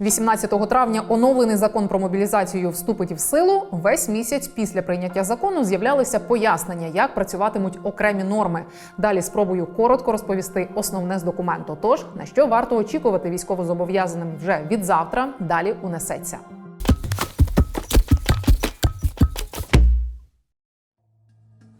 18 травня оновлений закон про мобілізацію вступить в силу. Весь місяць після прийняття закону з'являлися пояснення, як працюватимуть окремі норми. Далі спробую коротко розповісти основне з документу. Тож на що варто очікувати військовозобов'язаним вже від завтра. Далі унесеться.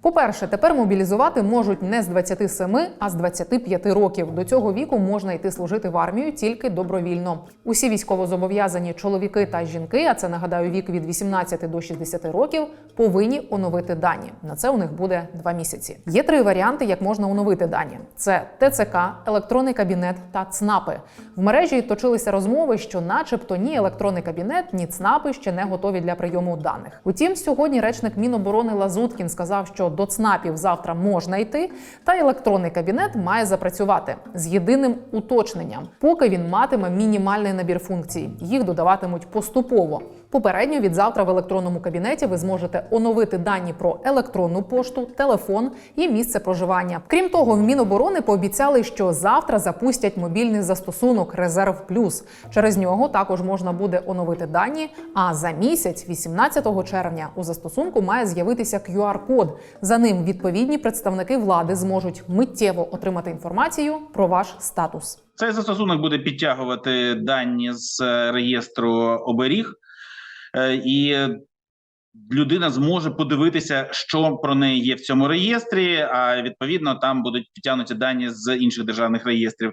По-перше, тепер мобілізувати можуть не з 27, а з 25 років. До цього віку можна йти служити в армію тільки добровільно. Усі військовозобов'язані чоловіки та жінки, а це нагадаю вік від 18 до 60 років, повинні оновити дані. На це у них буде два місяці. Є три варіанти, як можна оновити дані: це ТЦК, електронний кабінет та ЦНАПи. В мережі точилися розмови, що, начебто, ні електронний кабінет, ні ЦНАПи ще не готові для прийому даних. Утім, сьогодні речник Міноборони Лазуткін сказав, що до ЦНАПів завтра можна йти, та електронний кабінет має запрацювати з єдиним уточненням, поки він матиме мінімальний набір функцій. Їх додаватимуть поступово. Попередньо від завтра в електронному кабінеті ви зможете оновити дані про електронну пошту, телефон і місце проживання. Крім того, в Міноборони пообіцяли, що завтра запустять мобільний застосунок Резерв Плюс. Через нього також можна буде оновити дані. А за місяць, 18 червня, у застосунку має з'явитися QR-код. За ним відповідні представники влади зможуть миттєво отримати інформацію про ваш статус. Цей застосунок буде підтягувати дані з е, реєстру оберіг, і людина зможе подивитися, що про неї є в цьому реєстрі. А відповідно там будуть підтягнуті дані з інших державних реєстрів.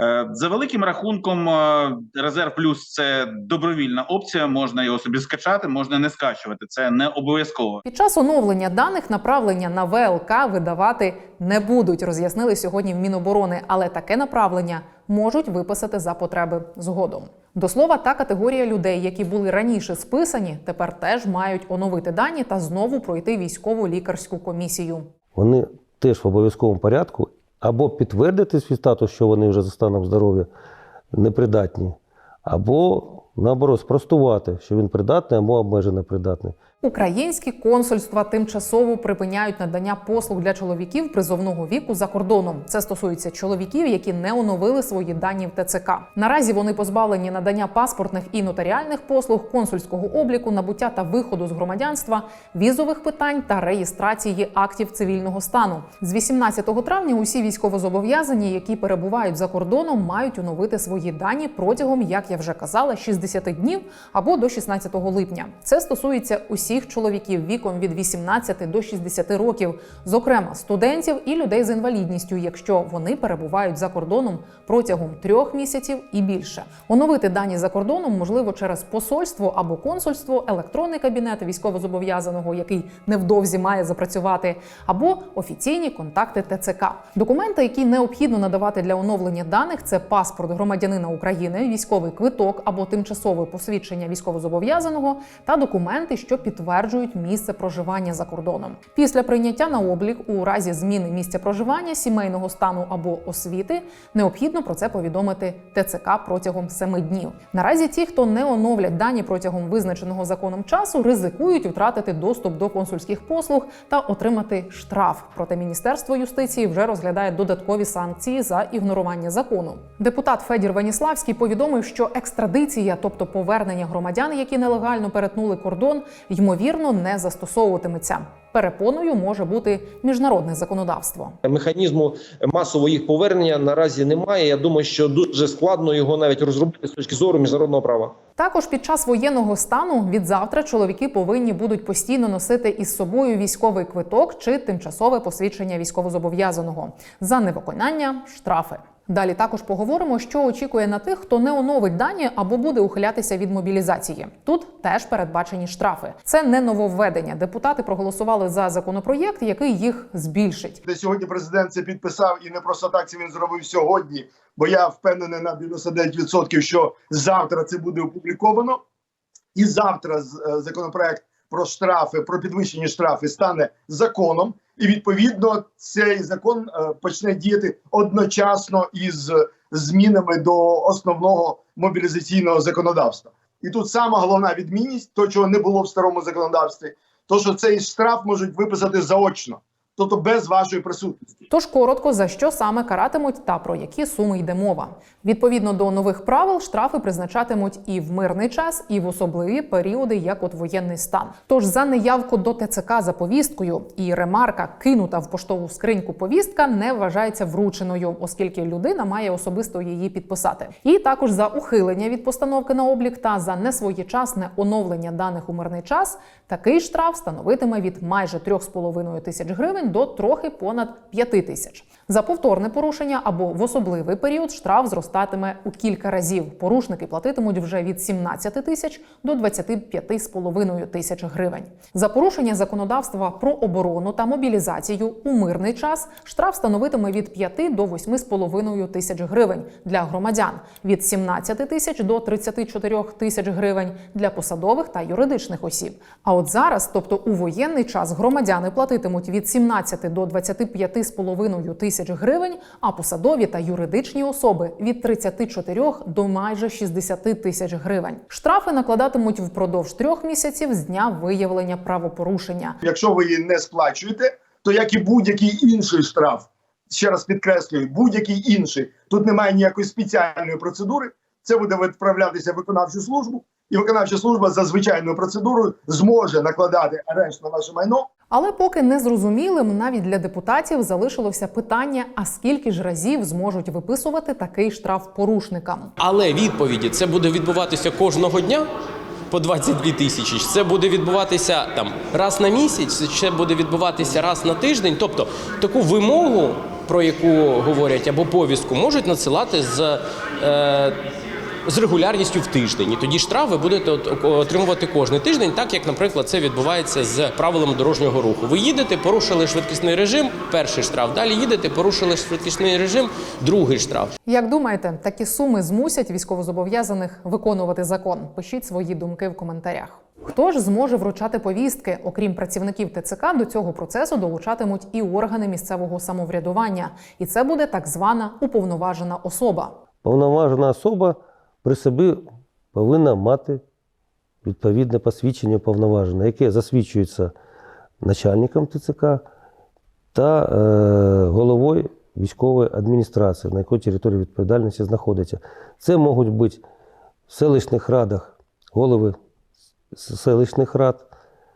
Е, За великим рахунком, е, резерв плюс це добровільна опція. Можна його собі скачати, можна не скачувати. Це не обов'язково. Під час оновлення даних направлення на ВЛК видавати не будуть, роз'яснили сьогодні в Міноборони, але таке направлення можуть виписати за потреби згодом. До слова, та категорія людей, які були раніше списані, тепер теж мають оновити дані та знову пройти військову лікарську комісію. Вони теж в обов'язковому порядку або підтвердити свій статус, що вони вже за станом здоров'я непридатні, або наоборот спростувати, що він придатний або обмежено придатний. Українські консульства тимчасово припиняють надання послуг для чоловіків призовного віку за кордоном. Це стосується чоловіків, які не оновили свої дані в ТЦК. Наразі вони позбавлені надання паспортних і нотаріальних послуг, консульського обліку, набуття та виходу з громадянства, візових питань та реєстрації актів цивільного стану. З 18 травня усі військовозобов'язані, які перебувають за кордоном, мають оновити свої дані протягом, як я вже казала, 60 днів або до 16 липня. Це стосується усіх чоловіків віком від 18 до 60 років, зокрема студентів і людей з інвалідністю, якщо вони перебувають за кордоном протягом трьох місяців і більше. Оновити дані за кордоном можливо через посольство або консульство, електронний кабінет військовозобов'язаного, який невдовзі має запрацювати, або офіційні контакти ТЦК. Документи, які необхідно надавати для оновлення даних, це паспорт громадянина України, військовий квиток або тимчасове посвідчення військовозобов'язаного та документи, що підтверджують місце проживання за кордоном. Після прийняття на облік у разі зміни місця проживання, сімейного стану або освіти необхідно про це повідомити ТЦК протягом семи днів. Наразі ті, хто не оновлять дані протягом визначеного законом часу, ризикують втратити доступ до консульських послуг та отримати штраф. Проте Міністерство юстиції вже розглядає додаткові санкції за ігнорування закону. Депутат Федір Веніславський повідомив, що екстрадиція, тобто повернення громадян, які нелегально перетнули кордон, ймовірно не застосовуватиметься. Перепоною може бути міжнародне законодавство. Механізму масового їх повернення наразі немає. Я думаю, що дуже складно його навіть розробити з точки зору міжнародного права. Також під час воєнного стану від завтра чоловіки повинні будуть постійно носити із собою військовий квиток чи тимчасове посвідчення військовозобов'язаного за невиконання штрафи. Далі також поговоримо, що очікує на тих, хто не оновить дані або буде ухилятися від мобілізації. Тут теж передбачені штрафи. Це не нововведення. Депутати проголосували за законопроєкт, який їх збільшить. де сьогодні президент це підписав, і не просто так це він зробив сьогодні. Бо я впевнений на 99%, що завтра це буде опубліковано, і завтра е, законопроект про штрафи, про підвищені штрафи стане законом, і відповідно цей закон е, почне діяти одночасно із змінами до основного мобілізаційного законодавства. І тут сама головна відмінність, то чого не було в старому законодавстві, то що цей штраф можуть виписати заочно. Тобто без вашої присутності. Тож коротко за що саме каратимуть та про які суми йде мова. Відповідно до нових правил, штрафи призначатимуть і в мирний час, і в особливі періоди, як от воєнний стан. Тож за неявку до ТЦК за повісткою і ремарка кинута в поштову скриньку повістка не вважається врученою, оскільки людина має особисто її підписати. І також за ухилення від постановки на облік та за несвоєчасне оновлення даних у мирний час такий штраф становитиме від майже 3,5 тисяч гривень до трохи понад 5 тисяч. За повторне порушення або в особливий період штраф зростатиме у кілька разів. Порушники платитимуть вже від 17 тисяч до 25,5 тисяч гривень. За порушення законодавства про оборону та мобілізацію у мирний час штраф становитиме від 5 до 8,5 тисяч гривень для громадян, від 17 тисяч до 34 тисяч гривень для посадових та юридичних осіб. А от зараз, тобто у воєнний час, громадяни платитимуть від 17 до 25,5 тисяч гривень, а посадові та юридичні особи від 34 до майже 60 тисяч гривень. Штрафи накладатимуть впродовж трьох місяців з дня виявлення правопорушення. Якщо ви її не сплачуєте, то як і будь-який інший штраф, ще раз підкреслюю, будь-який інший, тут немає ніякої спеціальної процедури. Це буде відправлятися в виконавчу службу, і виконавча служба за звичайною процедурою зможе накладати арешт на ваше майно Але поки не зрозумілим навіть для депутатів залишилося питання: а скільки ж разів зможуть виписувати такий штраф порушникам? Але відповіді це буде відбуватися кожного дня по 22 тисячі. Це буде відбуватися там раз на місяць, чи це буде відбуватися раз на тиждень. Тобто таку вимогу, про яку говорять, або повістку, можуть надсилати з. Е, з регулярністю в тиждень, і тоді штраф ви будете отримувати кожний тиждень, так як, наприклад, це відбувається з правилами дорожнього руху. Ви їдете, порушили швидкісний режим, перший штраф. Далі їдете, порушили швидкісний режим, другий штраф. Як думаєте, такі суми змусять військовозобов'язаних виконувати закон? Пишіть свої думки в коментарях. Хто ж зможе вручати повістки? Окрім працівників ТЦК, до цього процесу долучатимуть і органи місцевого самоврядування, і це буде так звана уповноважена особа. Повноважена особа при собі повинна мати відповідне посвідчення повноважене, яке засвідчується начальником ТЦК та е, головою військової адміністрації, на якій території відповідальності знаходиться. Це можуть бути в селищних радах голови селищних рад,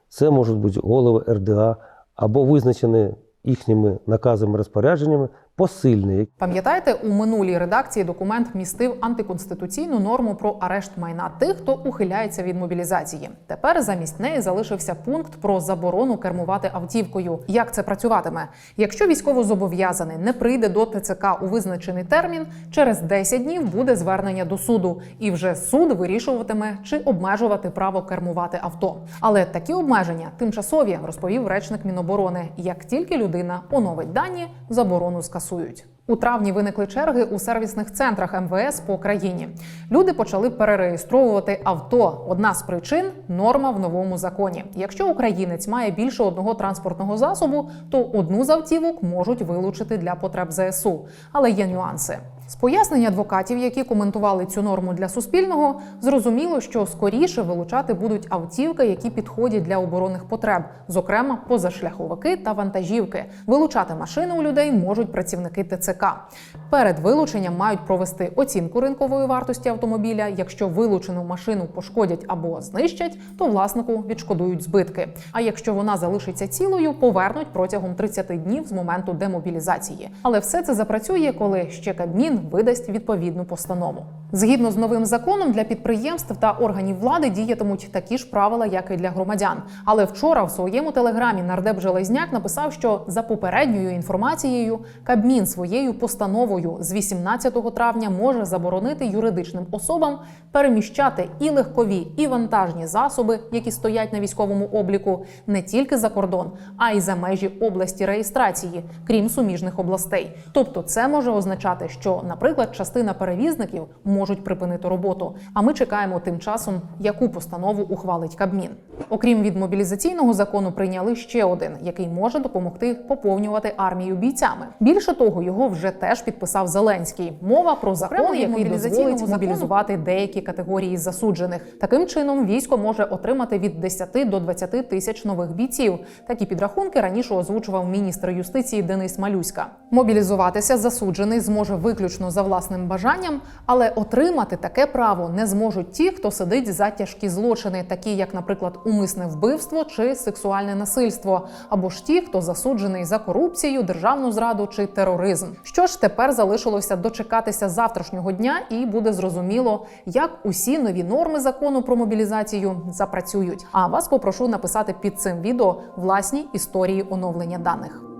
це можуть бути голови РДА або визначені їхніми наказами розпорядженнями посильні, Пам'ятаєте, у минулій редакції документ містив антиконституційну норму про арешт майна тих, хто ухиляється від мобілізації. Тепер замість неї залишився пункт про заборону кермувати автівкою. Як це працюватиме? Якщо військовозобов'язаний не прийде до ТЦК у визначений термін, через 10 днів буде звернення до суду, і вже суд вирішуватиме, чи обмежувати право кермувати авто. Але такі обмеження тимчасові, розповів речник Міноборони. Як тільки людина оновить дані, заборону скасують. У травні виникли черги у сервісних центрах МВС по країні. Люди почали перереєстровувати авто. Одна з причин норма в новому законі. Якщо українець має більше одного транспортного засобу, то одну з автівок можуть вилучити для потреб ЗСУ. Але є нюанси. З пояснень адвокатів, які коментували цю норму для суспільного, зрозуміло, що скоріше вилучати будуть автівки, які підходять для оборонних потреб, зокрема позашляховики та вантажівки. Вилучати машини у людей можуть працівники ТЦК. Перед вилученням мають провести оцінку ринкової вартості автомобіля. Якщо вилучену машину пошкодять або знищать, то власнику відшкодують збитки. А якщо вона залишиться цілою, повернуть протягом 30 днів з моменту демобілізації. Але все це запрацює, коли ще Кабмін видасть відповідну постанову. Згідно з новим законом для підприємств та органів влади діятимуть такі ж правила, як і для громадян. Але вчора в своєму телеграмі нардеп Железняк написав, що за попередньою інформацією Кабмін своєю постановою з 18 травня може заборонити юридичним особам переміщати і легкові, і вантажні засоби, які стоять на військовому обліку, не тільки за кордон, а й за межі області реєстрації, крім суміжних областей. Тобто, це може означати, що, наприклад, частина перевізників зможуть припинити роботу. А ми чекаємо тим часом, яку постанову ухвалить Кабмін. Окрім від мобілізаційного закону, прийняли ще один, який може допомогти поповнювати армію бійцями. Більше того, його вже теж підписав Зеленський. Мова про закон, який дозволить мобілізувати деякі категорії засуджених. Таким чином, військо може отримати від 10 до 20 тисяч нових бійців. Такі підрахунки раніше озвучував міністр юстиції Денис Малюська. Мобілізуватися засуджений зможе виключно за власним бажанням, але отримати таке право не зможуть ті, хто сидить за тяжкі злочини, такі як, наприклад, умисне вбивство чи сексуальне насильство, або ж ті, хто засуджений за корупцію, державну зраду чи тероризм. Що ж тепер залишилося дочекатися завтрашнього дня, і буде зрозуміло, як усі нові норми закону про мобілізацію запрацюють. А вас попрошу написати під цим відео власні історії оновлення даних.